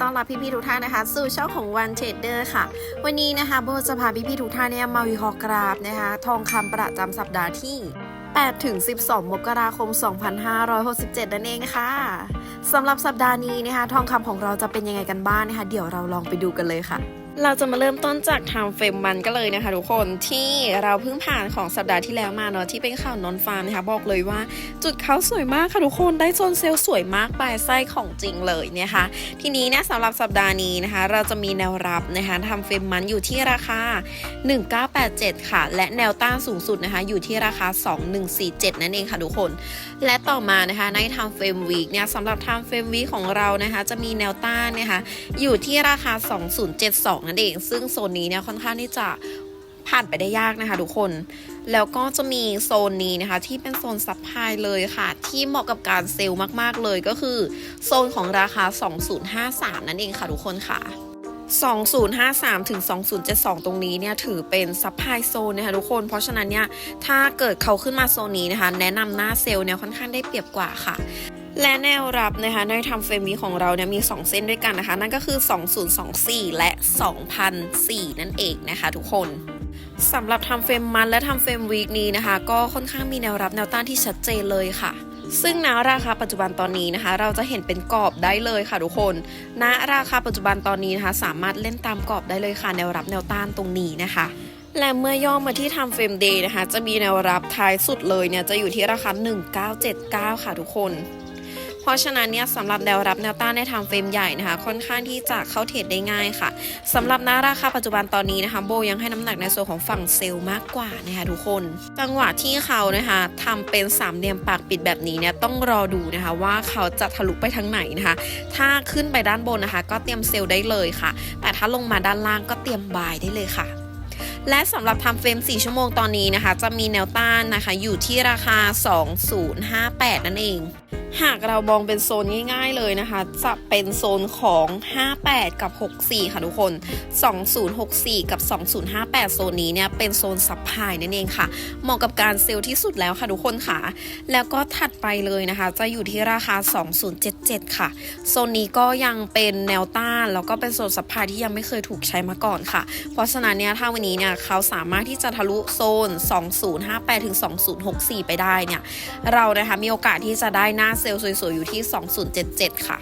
ตอนรับพี่ๆทุกท่านนะคะ สู่ช่องของวันเทรดเดอร์ค่ะ วันนี้นะคะโบจะพาพี่ๆทุกท่านเนี่ยมาวิเคราะห์กราฟนะคะ ทองคำประจำสัปดาห์ที่8ถึง 12 มกราคม 2567 นั่นเองค่ะสำหรับสัปดาห์นี้นะคะ ทองคำของเราจะเป็นยังไงกันบ้างนะคะ เดี๋ยวเราลองไปดูกันเลยค่ะ เราจะมาเริ่มต้นจากทม์เฟรมมันก็เลยนะคะทุกคนที่เราเพิ่งผ่านของสัปดาห์ที่แล้วมาเนาะที่เป็นข่าวนอนฟาร์มนะคะบอกเลยว่าจุดเขาสวยมากค่ะทุกคนได้โซนเซลล์สวยมากปลายไส้ของจริงเลยนะคะ ทีนี้เนี่ยสำหรับสัปดาห์นี้นะคะ เราจะมีแนวรับนะคะทำเฟรมมันอยู่ที่ราคา 1987 ค่ะ และแนวต้านสูงสุดนะคะอยู่ที่ราคา 2147 นั่นเองค่ะทุกคน และต่อมานะคะในทำเฟรมวีคเนี่ยสำหรับทำเฟรมวีคของเรานะคะจะมีแนวต้านนะคะอยู่ที่ราคา 2072นั่นเอง ซึ่งโซนนี้เนี่ยค่อนข้างที่จะผ่านไปได้ยากนะคะทุกคน แล้วก็จะมีโซนนี้นะคะ ที่เป็นโซนซับไพลายเลยค่ะ ที่เหมาะกับการเซลล์มากๆเลยก็คือ โซนของราคา 2053 นั่นเองค่ะทุกคนค่ะ 2053 ถึง 2072 ตรงนี้เนี่ยถือเป็นซับไพลายโซนนะคะทุกคน เพราะฉะนั้นเนี่ยถ้าเกิดเขาขึ้นมาโซนนี้นะคะ แนะนำหน้าเซลล์เนี่ยค่อนข้างได้เปรียบกว่าค่ะ และแนวรับนะคะในทำเฟรมวีของเราเนี่ยมี 2 เส้นด้วยกันนะคะ นั่นก็คือ 2024 และ 2004 นั่นเองนะคะทุกคนสำหรับทำเฟรมมันและทำเฟรมวีคนี้นะคะ ก็ค่อนข้างมีแนวรับแนวต้านที่ชัดเจนเลยค่ะ ซึ่งณราคาปัจจุบันตอนนี้นะคะ เราจะเห็นเป็นกรอบได้เลยค่ะทุกคนณราคาปัจจุบันตอนนี้นะคะ สามารถเล่นตามกรอบได้เลยค่ะ แนวรับแนวต้านตรงนี้นะคะและเมื่อย่อมาที่ทำเฟรมเดย์นะคะ จะมีแนวรับท้ายสุดเลยเนี่ย จะอยู่ที่ราคา 1979 ค่ะทุกคน เพราะฉะนั้นเนี่ยสำหรับแนวรับแนวต้านในทำเฟรมใหญ่นะคะ ค่อนข้างที่จะเข้าเทรดได้ง่ายค่ะสำหรับน้าราคาปัจจุบันตอนนี้นะคะ โบยังให้น้ำหนักในส่วนของฝั่งเซลล์มากกว่านะคะทุกคน จังหวะที่เขานะคะทำเป็นสามเหลี่ยมปากปิดแบบนี้เนี่ยต้องรอดูนะคะว่าเขาจะทะลุไปทางไหนนะคะ ถ้าขึ้นไปด้านบนนะคะ ก็เตรียมเซลล์ได้เลยค่ะ แต่ถ้าลงมาด้านล่างก็เตรียมบายได้เลยค่ะและสำหรับทำเฟรม 4 ชั่วโมงตอนนี้นะคะ จะมีแนวต้านนะคะ อยู่ที่ราคา 2058 นั่นเอง หากเรามองเป็นโซนง่าย ๆเลยนะคะ จะเป็นโซนของ 58 กับ 64 ค่ะทุกคน 2064 กับ 2058 โซนนี้เนี่ยเป็นโซนซับไพายนั่นเองค่ะ เหมาะกับการเซลล์ที่สุดแล้วค่ะทุกคนค่ะ แล้วก็ถัดไปเลยนะคะ จะอยู่ที่ราคา 2077 ค่ะ โซนนี้ก็ยังเป็นแนวต้านแล้วก็เป็นโซนซับไพายที่ยังไม่เคยถูกใช้มาก่อนค่ะ เพราะฉะนั้นเนี่ยถ้าวันนี้เนี่ยเขาสามารถที่จะทะลุโซน 2058 ถึง 2064 ไปได้เนี่ย เรานะคะมีโอกาสที่จะได้หน้าเซลล์สวยๆ อยู่ที่ 2077 ค่ะ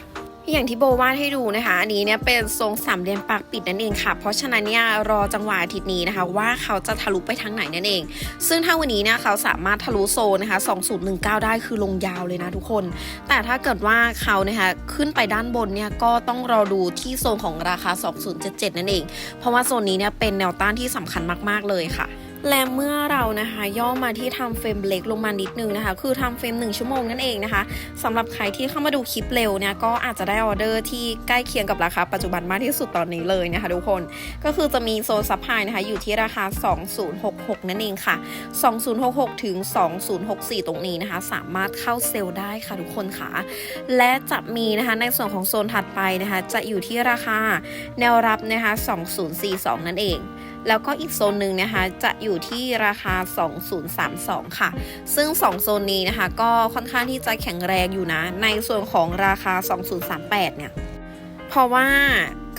อย่างที่โบวาดให้ดูนะคะ อันนี้เนี่ยเป็นทรงสามเหลี่ยมปากปิดนั่นเองค่ะ เพราะฉะนั้นเนี่ยรอจังหวะอาทิตย์นี้นะคะ ว่าเขาจะทะลุไปทางไหนนั่นเอง ซึ่งถ้าวันนี้เนี่ยเขาสามารถทะลุโซนนะคะ 2019 ได้คือลงยาวเลยนะทุกคน แต่ถ้าเกิดว่าเขานะคะขึ้นไปด้านบนเนี่ยก็ต้องรอดูที่โซนของราคา 2077 นั่นเอง เพราะว่าโซนนี้เนี่ยเป็นแนวต้านที่สำคัญมากๆเลยค่ะ และเมื่อเรานะคะย่อมาที่ทำเฟรมเล็กลงมานิดนึงนะคะ คือทำเฟรม1ชั่วโมงนั่นเองนะคะสำหรับใครที่เข้ามาดูคลิปเร็วเนี่ยก็อาจจะได้ออเดอร์ที่ใกล้เคียงกับราคาปัจจุบันมากที่สุดตอนนี้เลยนะคะทุกคนก็คือจะมีโซนซัพพลายนะคะอยู่ที่ราคา 2066 นั่นเองค่ะ 2066 ถึง 2064 ตรงนี้นะคะ สามารถเข้าเซลล์ได้ค่ะทุกคนค่ะ และจะมีนะคะในส่วนของโซนถัดไปนะคะจะอยู่ที่ราคาแนวรับนะคะ 2042 นั่นเองแล้วก็อีกโซนหนึ่งนะคะจะอยู่ที่ราคา 2032 ค่ะ ซึ่ง 2 โซนนี้นะคะ ก็ค่อนข้างที่จะแข็งแรงอยู่นะ ในส่วนของราคา 2038 เนี่ย เพราะว่า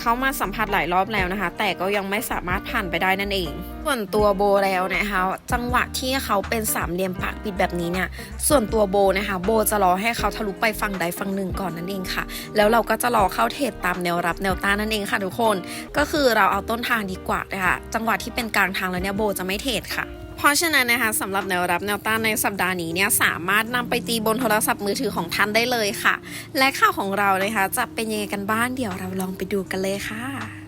เขามาสัมผัสหลายรอบแล้วนะคะ แต่ก็ยังไม่สามารถผ่านไปได้นั่นเอง ส่วนตัวโบแล้วนะคะ จังหวะที่เขาเป็นสามเหลี่ยมปากปิดแบบนี้เนี่ย ส่วนตัวโบนะคะ โบจะรอให้เขาทะลุไปฝั่งใดฝั่งหนึ่งก่อนนั่นเองค่ะ แล้วเราก็จะรอเข้าเทรดตามแนวรับแนวต้านนั่นเองค่ะทุกคน ก็คือเราเอาต้นทางดีกว่านะคะ จังหวะที่เป็นกลางทางแล้วเนี่ยโบจะไม่เทรดค่ะ เพราะฉะนั้นนะคะสำหรับแนวรับแนวต้านในสัปดาห์นี้เนี่ยสามารถนำไปตีบนโทรศัพท์มือถือของท่านได้เลยค่ะ และข่าวของเรานะคะจะเป็นยังไงกันบ้างเดี๋ยวเราลองไปดูกันเลยค่ะ